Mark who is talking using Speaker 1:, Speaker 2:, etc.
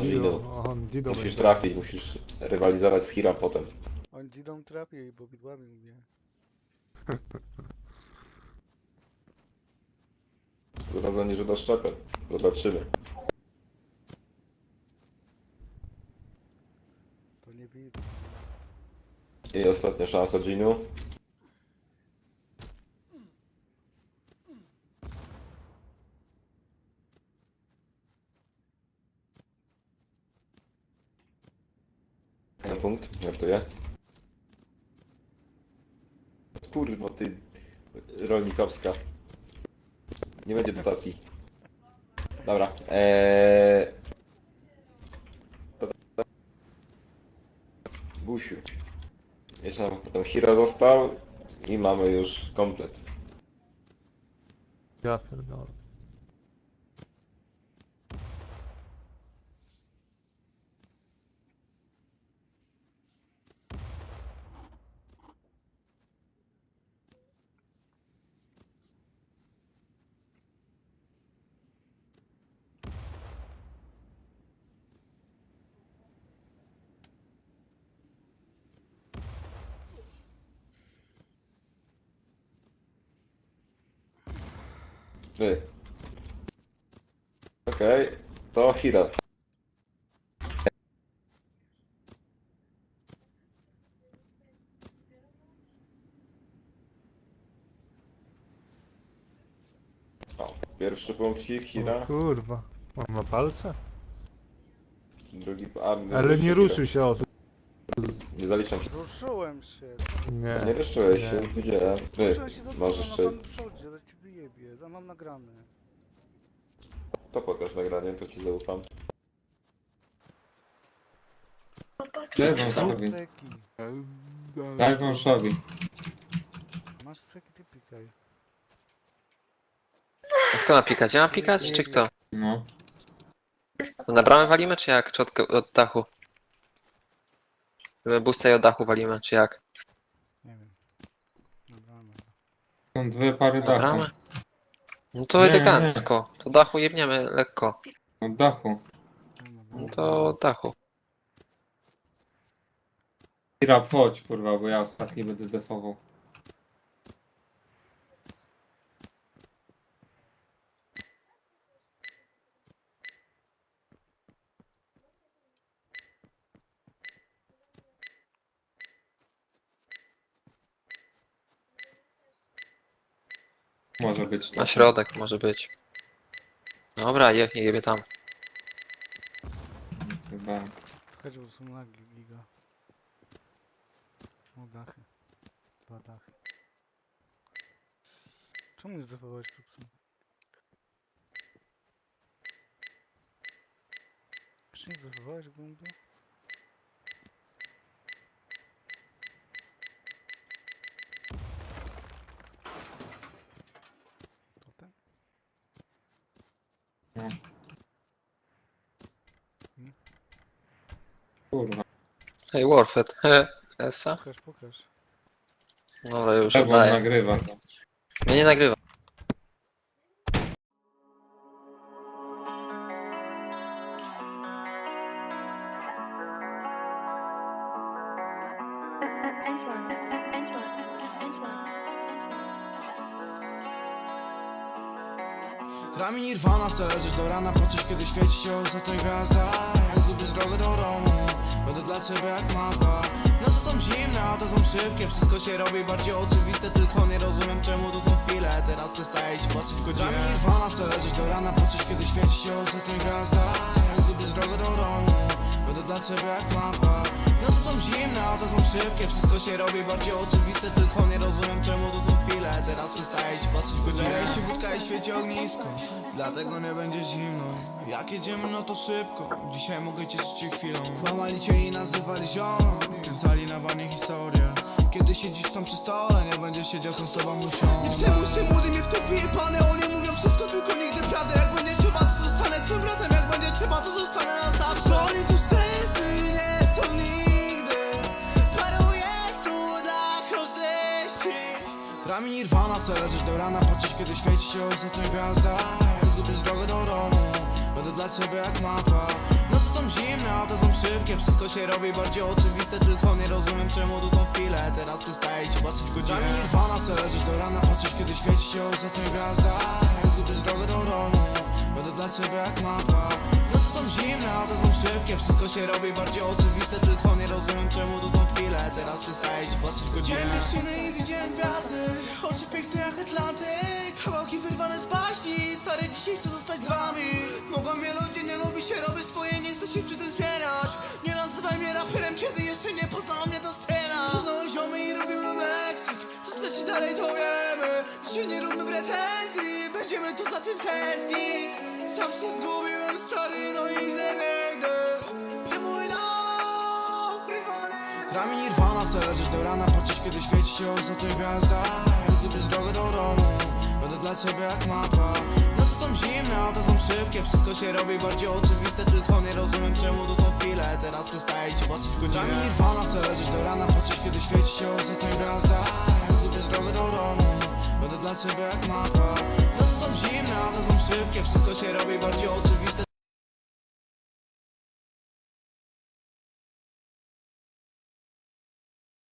Speaker 1: Dido,
Speaker 2: on Dido
Speaker 1: Musisz
Speaker 2: będzie.
Speaker 1: trafić, musisz rywalizować z Hira potem.
Speaker 2: On Didą trafi i bobidłami mnie.
Speaker 1: Zdradzenie, że do szczepem. Zobaczymy.
Speaker 2: To nie widzę.
Speaker 1: I ostatnia szansa Ginu. Jeden punkt, żartuję. Kurwa ty rolnikowska. Nie będzie dotacji. Dobra. Eee... Gusiu. Jeszcze nam potem Hiro został i mamy już komplet.
Speaker 2: Ja pierdolę.
Speaker 1: Wy. Okej, to Hiro. O, pierwszy punkcik
Speaker 2: O
Speaker 1: Hira,
Speaker 2: kurwa. On ma palce?
Speaker 1: drugi... A,
Speaker 2: Ale nie ruszył się o
Speaker 1: Nie zaliczam się.
Speaker 3: Ruszyłem się.
Speaker 2: Nie.
Speaker 1: Nie ruszyłeś się,
Speaker 2: Nie.
Speaker 1: widziałem.
Speaker 3: Ruszyłem się do tyłu
Speaker 1: możesz
Speaker 3: na
Speaker 1: się...
Speaker 3: samym przodzie, za ciebie jebie. Za mam nagrane.
Speaker 1: To pokaż nagranie, to ci zaufam.
Speaker 4: Daj
Speaker 3: Masz
Speaker 4: wąszowi.
Speaker 3: seki.
Speaker 4: Daj wąszowi.
Speaker 3: Masz seki, ty pikaj.
Speaker 5: Kto ma pikać? Ja mam pikać, czy kto?
Speaker 4: No.
Speaker 5: To na bramę walimy, czy jak? Czy od, od dachu? Busta i od dachu walimy, czy jak?
Speaker 3: Nie wiem. Dobra, no.
Speaker 4: Są dwie pary
Speaker 5: Na
Speaker 4: dachu.
Speaker 5: bramę? No to
Speaker 4: Nie,
Speaker 5: elegancko. To dachu jebniemy lekko.
Speaker 4: Od dachu.
Speaker 3: No,
Speaker 5: to od dachu.
Speaker 4: Hira, chodź kurwa, bo ja ostatni będę defował. Może być.
Speaker 5: Na środek może być. Dobra, je, jebie tam.
Speaker 4: Chyba.
Speaker 3: Chodź, bo są nagi, giga. O, dachy. Dwa dachy. Czemu nie zdefowałeś kupcem? Czy nie zdefowałeś głębi? Potem?
Speaker 4: Kurwa.
Speaker 5: Hej, Warfed. Esa?
Speaker 3: Pokaż, pokaż.
Speaker 5: Dobra, już
Speaker 4: Czemu on
Speaker 5: oddaję.
Speaker 4: nagrywa?
Speaker 5: Mnie nie nagrywa.
Speaker 6: Grami Nirvana, chcę leżeć do rana, patrzeć kiedy świeci się ostatnia gwiazda Jak zgubisz drogę do domu, będę dla ciebie jak mapa Noce są zimne, a to są szybkie, wszystko się robi bardziej oczywiste Tylko nie rozumiem czemu to są chwile, teraz przestaję ci patrzeć w godzinę. Grami Nirvana, chcę leżeć do rana, patrzeć kiedy świeci się ostatnia gwiazda. Jak zgubisz drogę do domu, będę dla ciebie jak mapa Noce są zimne, a to są szybkie, wszystko się robi bardziej oczywiste Tylko nie rozumiem czemu to są chwile, teraz przestaję ci patrzeć w godzinę. Leje się wódka i świeci ognisko, dlatego nie będzie zimno. Jak jedziemy no to szybko, dzisiaj mogę cieszyć się chwilą. Kłamali cię i nazywali ziom, wkręcali na wanie historię. Kiedy siedzisz tam przy stole, nie będziesz siedział sam z tobą musią Nie przejmuj się młody, mnie w to wyjebane, oni mówią wszystko, tylko nigdy prawdę Chcę leżeć do rana Patrzeć kiedy świeci się ostatnia gwiazda. Zgubisz drogę do domu Będę dla ciebie jak mapa. Noce są zimne, auta są szybkie Wszystko się robi bardziej oczywiste Tylko nie rozumiem czemu to są chwile. Teraz przestaje ci patrzeć w godzinę. Grami Nirvana, chcę leżeć do rana Patrzeć kiedy świeci się ostatnia gwiazda. Zgubisz drogę do domu Będę dla ciebie jak mapa Noce są zimne, auta są szybkie. Wszystko się robi bardziej oczywiste Tylko nie rozumiem czemu to są chwile. Teraz przestaje ci patrzeć w godzinę. Widziałem dziewczyny i widziałem gwiazdy. Oczy piękne jak Atlantyk. Kawałki wyrwane z baśni. Stary, dzisiaj chcę zostać z wami. Mogą mnie ludzie nie lubić się robię swoje Nie chcę się przy tym zmieniać Nie nazywaj mnie raperem Kiedy jeszcze nie poznała mnie ta scena. Poznałeś ziomy i robimy Meksyk leci dalej to wiemy. Dzisiaj nie róbmy pretensji Będziemy tu za tym tęsknić. Sam się zgubiłem stary No i źle biegnę. Gdzie mój dom? Grami Nirvana, chcę leżeć do rana. Patrzeć kiedy świeci się ostatnia gwiazda. Zgubisz drogę do domu. Będę dla ciebie jak mapa. Noce są zimne, auta są szybkie. Wszystko się robi bardziej oczywiste. Tylko nie rozumiem czemu to są chwile Teraz przestaje ci patrzeć w godzinę. Grami Nirvana, chcę leżeć do rana. Patrzeć kiedy świeci się ostatnia gwiazda drogę do domu. Będę dla ciebie jak mapa. Noce są zimne, auta są szybkie Wszystko się robi bardziej oczywiste